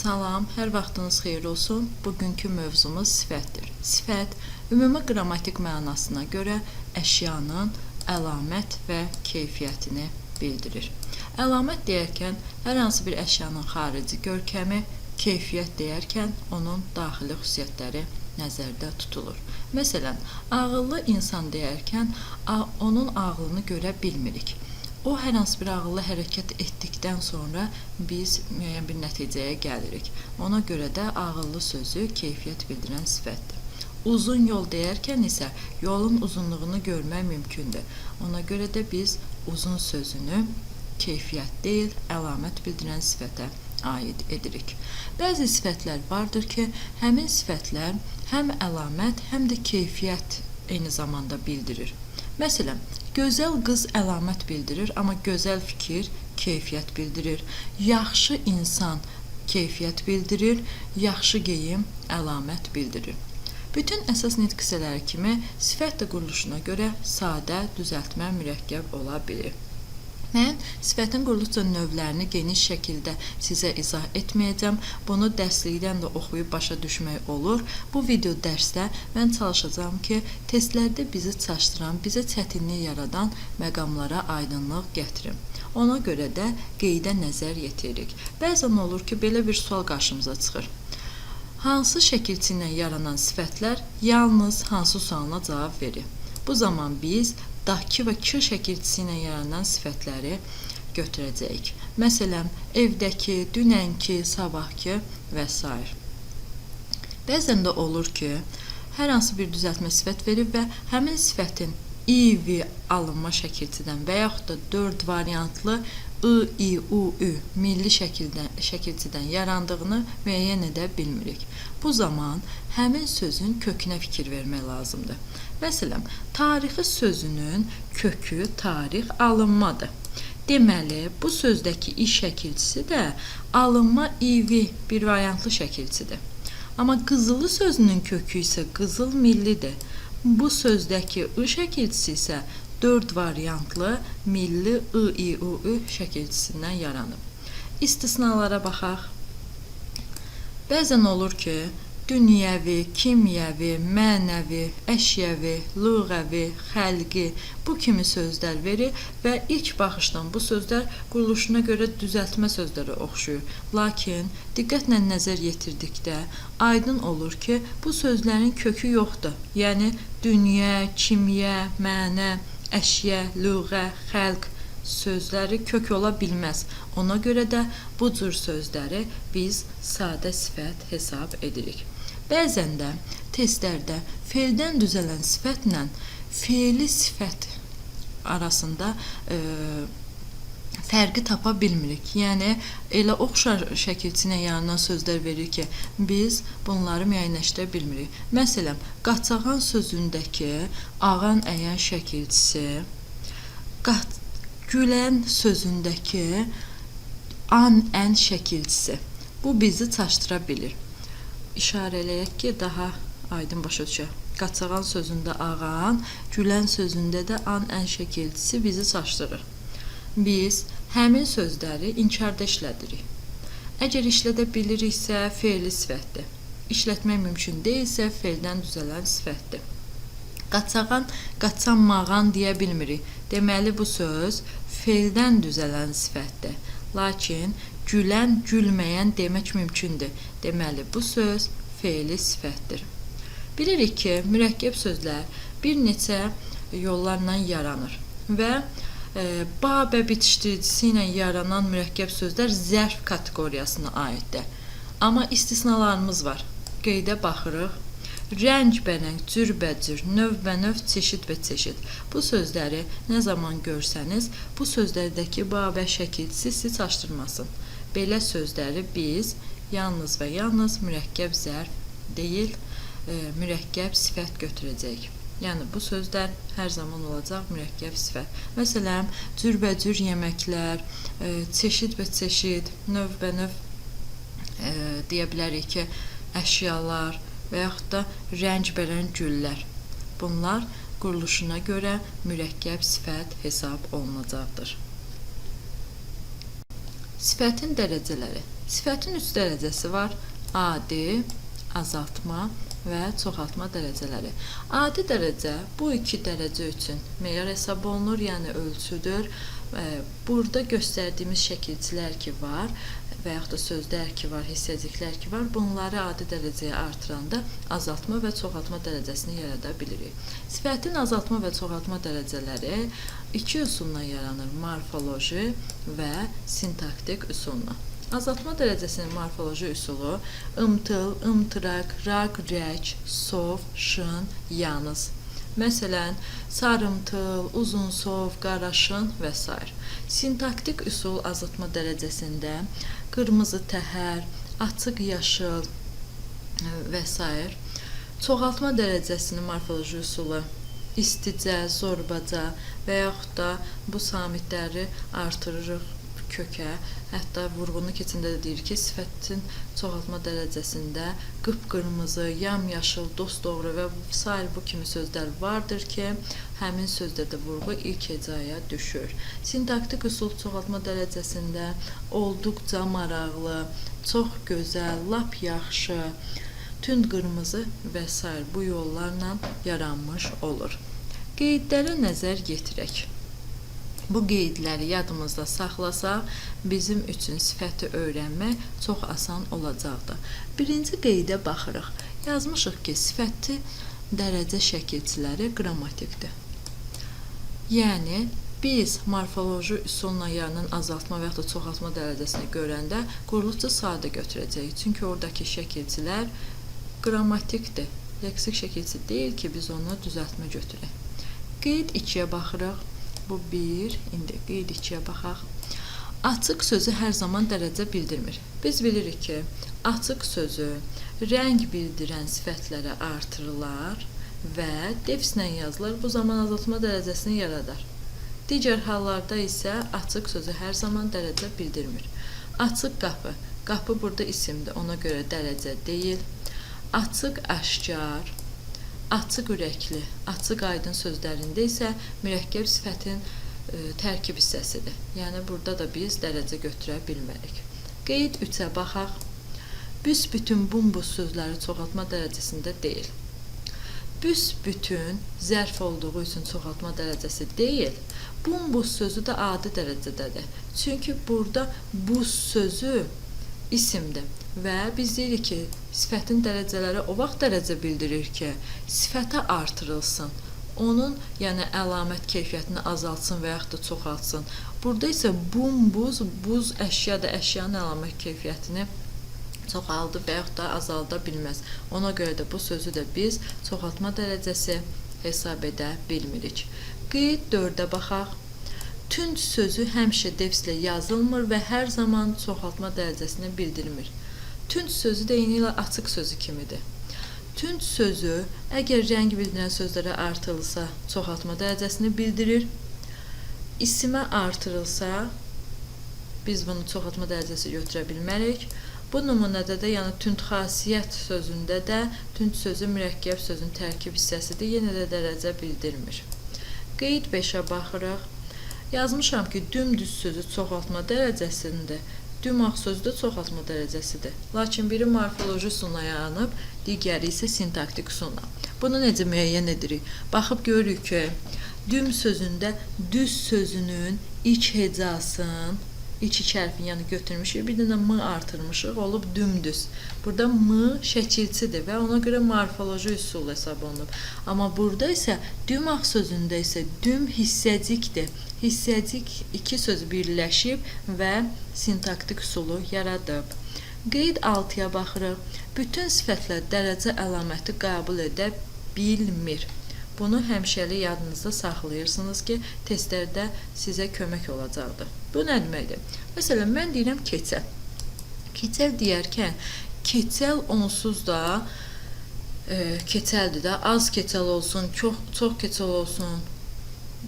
Salam, hər vaxtınız xeyir olsun. Bugünkü mövzumuz sifətdir. Sifət ümumi qrammatik mənasına görə əşyanın əlamət və keyfiyyətini bildirir. Əlamət deyərkən hər hansı bir əşyanın xarici görkəmi, keyfiyyət deyərkən onun daxili xüsusiyyətləri nəzərdə tutulur. Məsələn, ağıllı insan deyərkən onun ağlını görə bilmirik. O hər hansı bir ağıllı hərəkət etdikdən sonra biz müəyyən bir nəticəyə gəlirik. Ona görə də ağıllı sözü keyfiyyət bildirən sifətdir. Uzun yol deyərkən isə yolun uzunluğunu görmək mümkündür. Ona görə də biz uzun sözünü keyfiyyət deyil, əlamət bildirən sifətə aid edirik. Bəzi sifətlər vardır ki, həmin sifətlər həm əlamət, həm də keyfiyyət eyni zamanda bildirir. Məsələn, gözəl qız əlamət bildirir, amma gözəl fikir keyfiyyət bildirir. Yaxşı insan keyfiyyət bildirir, yaxşı geyim əlamət bildirir. Bütün əsas nitq hissələri kimi sifət də quruluşuna görə sadə, düzəltmə, mürəkkəb ola bilər. Mən sifətin quruluşca növlərini geniş şəkildə sizə izah etməyəcəm. Bunu dərslikdən də oxuyub başa düşmək olur. Bu video dərsdə mən çalışacağam ki, testlərdə bizi çaşdıran, bizə çətinlik yaradan məqamlara aydınlıq gətirim. Ona görə də qeydə nəzər yetiririk. Bəzən olur ki, belə bir sual qarşımıza çıxır. Hansı şəkilçi ilə yaranan sifətlər yalnız hansı sualına cavab verir? Bu zaman biz dakı və k şəkilçisi ilə yaranan sifətləri götürəcəyik. Məsələn, evdəki, dünənki, sabahki və s. Bəzən də olur ki, hər hansı bir düzəltmə sifət verib və həmin sifətin i-vi alınma şəkilçidən və yaxud da 4 variantlı i, i, u, ü milli şəkildən şəkilçidən yarandığını müəyyən edə bilmirik. Bu zaman həmin sözün kökünə fikir vermək lazımdır. Məsələn, tarixi sözünün kökü tarix alınmadır. Deməli, bu sözdəki i şəkilçisi də alınma ivi bir variantlı şəkilçidir. Amma qızılı sözünün kökü isə qızıl millidir. Bu sözdəki ı şəkilçisi isə 4 variantlı milli ı, i, u, ü şəkilçisindən yaranıb. İstisnalara baxaq. Bəzən olur ki, dünyəvi, kimyəvi, mənəvi, əşyəvi, lüğəvi, xəlqi bu kimi sözlər verir və ilk baxışdan bu sözlər quruluşuna görə düzəltmə sözlərə oxşuyur. Lakin diqqətlə nəzər yetirdikdə aydın olur ki, bu sözlərin kökü yoxdur. Yəni dünya, kimyə, mənə, əşyə, lüğə, xəlq sözləri kök ola bilməz. Ona görə də bu cür sözləri biz sadə sifət hesab edirik. Bəzən də testlərdə fe'ldən düzələn sifətlə fe'li sifət arasında e, fərqi tapa bilmirik. Yəni elə oxşar şəkilçinə yaranan sözlər verir ki, biz bunları müəyyənləşdirə bilmirik. Məsələn, qaçağan sözündəki ağan əyən şəkilçisi qat gülən sözündəki an ən şəkilçisi. Bu bizi çaşdıra bilir. İşarələyək ki, daha aydın başa düşək. Qaçağan sözündə ağan, gülən sözündə də an ən şəkilçisi bizi çaşdırır. Biz həmin sözləri inkarda işlədirik. Əgər işlədə biliriksə, fe'li sifətdir. İşlətmək mümkün deyilsə, fe'ldən düzələn sifətdir. Qaçağan, qaçanmağan deyə bilmirik. Deməli bu söz fe'ldən düzələn sifətdir. Lakin gülən, gülməyən demək mümkündür. Deməli bu söz fe'li sifətdir. Bilirik ki, mürəkkəb sözlər bir neçə yollarla yaranır və e, ba və bitişdiricisi ilə yaranan mürəkkəb sözlər zərf kateqoriyasına aiddir. Amma istisnalarımız var. Qeydə baxırıq. Rəngbərəng, cürbəcür, növbənöv, çeşid və çeşid. Bu sözləri nə zaman görsəniz, bu sözlərdəki ba və şəkilçisi sizi çaşdırmasın. Belə sözləri biz yalnız və yalnız mürəkkəb zərf deyil, e, mürəkkəb sifət götürəcəyik. Yəni bu sözlər hər zaman olacaq mürəkkəb sifət. Məsələn, cürbəcür yeməklər, e, çeşid və çeşid, növbənöv e, deyə bilərik ki, əşyalar və yaxud da rəngbərəng güllər. Bunlar quruluşuna görə mürəkkəb sifət hesab olunacaqdır. Sifətin dərəcələri. Sifətin üç dərəcəsi var. Adi, azaltma və çoxaltma dərəcələri. Adi dərəcə bu iki dərəcə üçün meyar hesab olunur, yəni ölçüdür. E, Burada göstərdiyimiz şəkilçilər ki var və yaxud da sözlər ki var, hissəciklər ki var, bunları adi dərəcəyə artıranda azaltma və çoxaltma dərəcəsini yarada bilirik. Sifətin azaltma və çoxaltma dərəcələri iki üsulla yaranır: morfoloji və sintaktik üsulla. Azaltma dərəcəsinin morfoloji üsulu ımtıl, ımtıraq, raq, rək, sov, şın, yanız. Məsələn, sarımtıl, uzun sov, qaraşın və s. Sintaktik üsul azaltma dərəcəsində qırmızı təhər, açıq yaşıl e, və s. Çoxaltma dərəcəsinin morfoloji üsulu isticə, zorbaca və yaxud da bu samitləri artırırıq kökə. Hətta vurğunu keçəndə də deyir ki, sifətin çoxaltma dərəcəsində qıpqırmızı, yamyaşıl, dosdoğru və sair bu kimi sözlər vardır ki, həmin sözlərdə vurğu ilk hecaya düşür. Sintaktik üsul çoxaltma dərəcəsində olduqca maraqlı, çox gözəl, lap yaxşı, tünd qırmızı və s. bu yollarla yaranmış olur. Qeydlərə nəzər yetirək. Bu qeydləri yadımızda saxlasaq, bizim üçün sifəti öyrənmək çox asan olacaqdır. Birinci qeydə baxırıq. Yazmışıq ki, sifəti dərəcə şəkilçiləri qrammatikdir. Yəni biz morfoloji üsulla yaranan azaltma və yaxud da çoxaltma dərəcəsini görəndə qurulucu sadə götürəcəyik. Çünki oradakı şəkilçilər qrammatikdir. Leksik şəkilçi deyil ki, biz onu düzəltmə götürək. Qeyd 2-yə baxırıq. Bu 1. İndi qeyd 2-yə baxaq. Açıq sözü hər zaman dərəcə bildirmir. Biz bilirik ki, açıq sözü rəng bildirən sifətlərə artırılar və defislə yazılır. Bu zaman azaltma dərəcəsini yaradar. Digər hallarda isə açıq sözü hər zaman dərəcə bildirmir. Açıq qapı. Qapı burada isimdir, ona görə dərəcə deyil. Açıq aşkar, açıq ürəkli, açıq aydın sözlərində isə mürəkkəb sifətin ə, tərkib hissəsidir. Yəni burada da biz dərəcə götürə bilmərik. Qeyd 3-ə baxaq. Büsbütün bumbuz sözləri çoxaltma dərəcəsində deyil. Büsbütün zərf olduğu üçün çoxaltma dərəcəsi deyil. Bumbuz sözü də adi dərəcədədir. Çünki burada buz sözü isimdir və biz deyirik ki, sifətin dərəcələri o vaxt dərəcə bildirir ki, sifətə artırılsın. Onun, yəni əlamət keyfiyyətini azaltsın və yaxud da çoxaltsın. Burada isə bumbuz, buz əşyadır, əşyanın əlamət keyfiyyətini çoxaldı və yaxud da azalda bilməz. Ona görə də bu sözü də biz çoxaltma dərəcəsi hesab edə bilmirik. Qeyd 4-ə baxaq. Tünd sözü həmişə defislə yazılmır və hər zaman çoxaltma dərəcəsini bildirmir. Tünd sözü də eyni ilə açıq sözü kimidir. Tünd sözü əgər rəng bildirən sözlərə artırılsa, çoxaltma dərəcəsini bildirir. İsimə artırılsa, biz bunu çoxaltma dərəcəsi götürə bilmərik. Bu nümunədə də, yəni tünd xasiyyət sözündə də tünd sözü mürəkkəb sözün tərkib hissəsidir, yenə də dərəcə bildirmir. Qeyd 5-ə baxırıq. Yazmışam ki, dümdüz sözü çoxaltma dərəcəsində, dümağ sözü də çoxaltma dərəcəsidir. Lakin biri morfoloji üsulla yaranıb, digəri isə sintaktik üsulla. Bunu necə müəyyən edirik? Baxıb görürük ki, düm sözündə düz sözünün iç hecasın, iç iki hərfini yəni götürmüşük, bir dənə m artırmışıq, olub dümdüz. Burada m şəkilçidir və ona görə morfoloji üsul hesab olunub. Amma burada isə dümağ sözündə isə düm hissəcikdir. Hissəcik iki söz birləşib və sintaktik üsulu yaradıb. Qeyd 6-ya baxırıq. Bütün sifətlər dərəcə əlaməti qəbul edə bilmir. Bunu həmişəlik yadınızda saxlayırsınız ki, testlərdə sizə kömək olacaqdır. Bu nə deməkdir? Məsələn, mən deyirəm keçəl. Keçəl deyərkən, keçəl onsuz da e, keçəldir də, az keçəl olsun, çox çox keçəl olsun.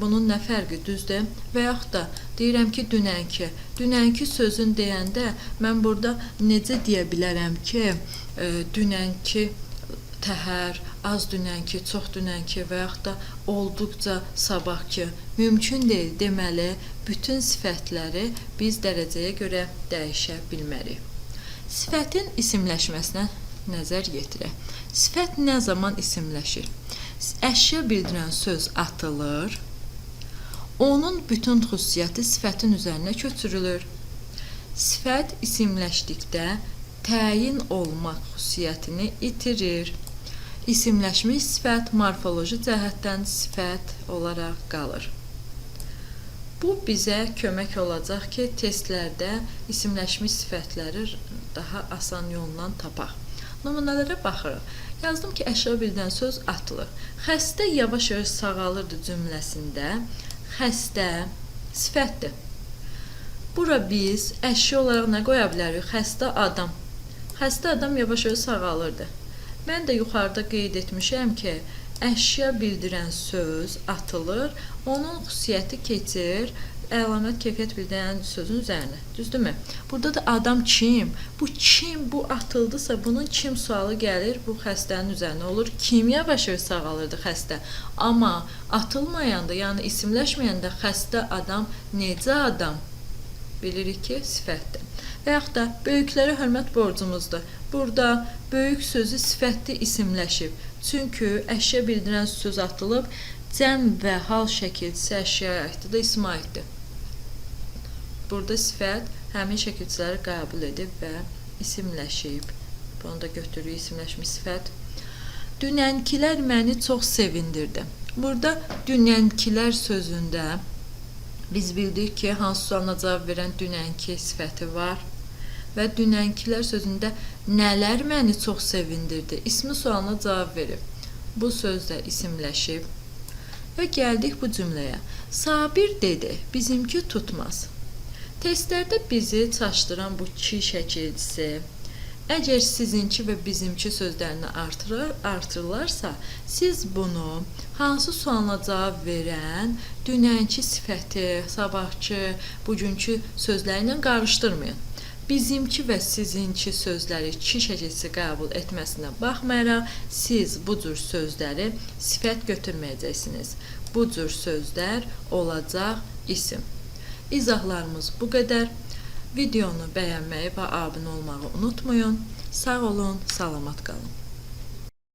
Bunun nə fərqi düzdür? Və yaxud da deyirəm ki, dünənki. Dünənki sözün deyəndə mən burada necə deyə bilərəm ki, e, dünənki təhər, az dünənki, çox dünənki və yaxud da olduqca sabahki mümkün deyil. Deməli, bütün sifətləri biz dərəcəyə görə dəyişə bilmərik. Sifətin isimləşməsinə nəzər yetirək. Sifət nə zaman isimləşir? Əşya bildirən söz atılır. Onun bütün xüsusiyyəti sifətin üzərinə köçürülür. Sifət isimləşdikdə təyin olmaq xüsusiyyətini itirir. İsimləşmiş sifət morfoloji cəhətdən sifət olaraq qalır. Bu bizə kömək olacaq ki, testlərdə isimləşmiş sifətləri daha asan yolla tapaq. Nümunələrə baxırıq. Yazdım ki, əşya bildən söz atılır. Xəstə yavaş-yavaş sağalırdı cümləsində xəstə sifətdir. Bura biz əşya olaraq nə qoya bilərik? Xəstə adam. Xəstə adam yavaş-yavaş sağalırdı. Mən də yuxarıda qeyd etmişəm ki, əşya bildirən söz atılır, onun xüsusiyyəti keçir əlamət keyfiyyət bildirən sözün üzərinə. Düzdürmü? Burada da adam kim? Bu kim bu atıldısa bunun kim sualı gəlir bu xəstənin üzərinə olur. Kim yavaş-yavaş sağalırdı xəstə. Amma atılmayanda, yəni isimləşməyəndə xəstə adam necə adam? Bilirik ki, sifətdir. Və yaxud da böyüklərə hörmət borcumuzdur. Burada böyük sözü sifətli isimləşib. Çünki əşya bildirən söz atılıb, cəm və hal şəkilçisi əşyaya aiddir, da isma aiddir. Burada sifət həmin şəkilçiləri qəbul edib və isimləşib. Bunu da götürürük isimləşmiş sifət. Dünənkilər məni çox sevindirdi. Burada dünənkilər sözündə biz bildik ki, hansı sualına cavab verən dünənki sifəti var və dünənkilər sözündə nələr məni çox sevindirdi? İsmi sualına cavab verib. Bu söz də isimləşib. Və gəldik bu cümləyə. Sabir dedi, bizimki tutmaz. Testlərdə bizi çaşdıran bu ki şəkilçisi Əgər sizinki və bizimki sözlərini artırır, artırırlarsa, siz bunu hansı sualına cavab verən dünənki sifəti, sabahçı, bugünkü sözləri ilə qarışdırmayın. Bizimki və sizinki sözləri ki şəkilçisi qəbul etməsinə baxmayaraq, siz bu cür sözləri sifət götürməyəcəksiniz. Bu cür sözlər olacaq isim. İzahlarımız bu qədər. Videonu bəyənməyi və abunə olmağı unutmayın. Sağ olun, salamat qalın.